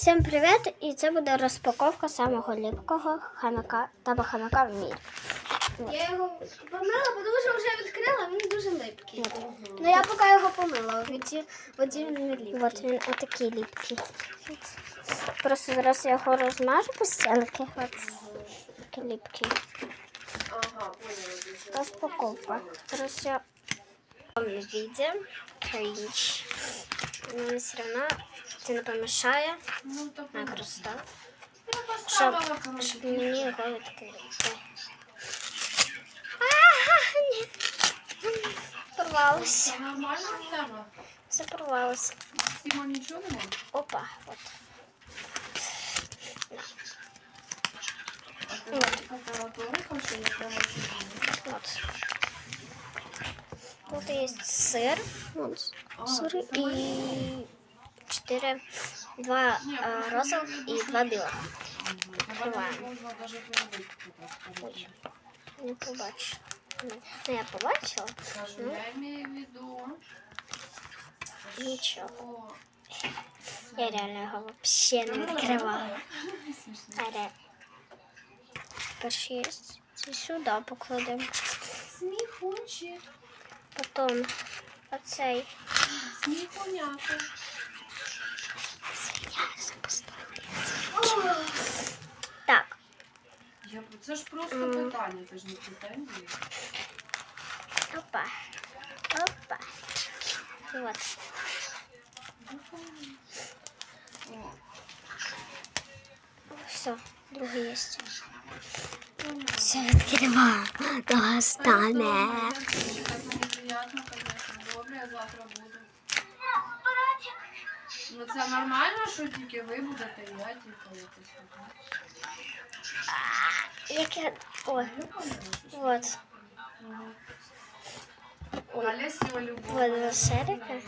Всім привіт! І це буде розпаковка самого ліпкого хамака та хамака в мірі. Я його помила, тому що вже відкрила, він дуже липкий. Ну я поки його помила, воді він не ліпкий. От він отакий ліпкий. Просто зараз я його розмажу по стінки. От такий ліпкий. Ага. Розпаковка. Зараз я відео. Но все одно це не помішає. Ну, то Накрустав. Щоб, щоб мені його відкрити. Ні. Порвалося. Нормально? Все порвалося. Сімо нічого немає? Опа, от. Прямо От. Тут є сир. От. Сир і чотири, два е, розових і два білих. Можна навіть перебити. Ой, не побачила. Ну, я побачила. Ну. я маю в виду, Нічого. Я реально його взагалі не відкривала. Але перші це сюди покладемо. Сміхунчик, Потім оцей. сміхуняка. Так, Я, це ж просто питання, це ж не претензії. опа. Опа. Вот. Все, другий є. Все мені приємно, звісно. Добре, я завтра буду. Ну це нормально, що тільки ви будете, я тільки якось така. Яке. Ой, вот. Галя Сьолю Вот два шарика.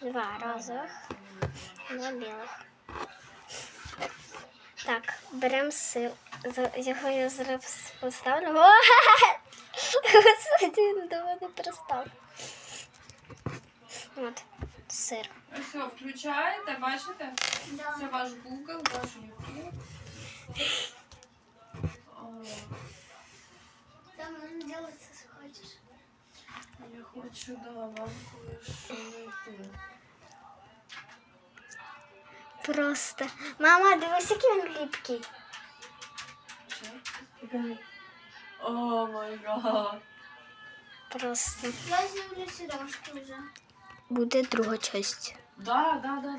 Два розових, два білих. Так, беремо сир. Його я зараз поставлю. Господи, до мене пристав. От, сир. Все, включаєте, бачите? Це ваш Google, ваш YouTube. О, Там можна робити, що хочеш. Я хочу, да, вам кое-що знайти. Просто. Мама, дивись, який він ліпкий. Що? О май гад. Просто. Я зроблю сідошки вже. Буде друга часть. Да, да, да.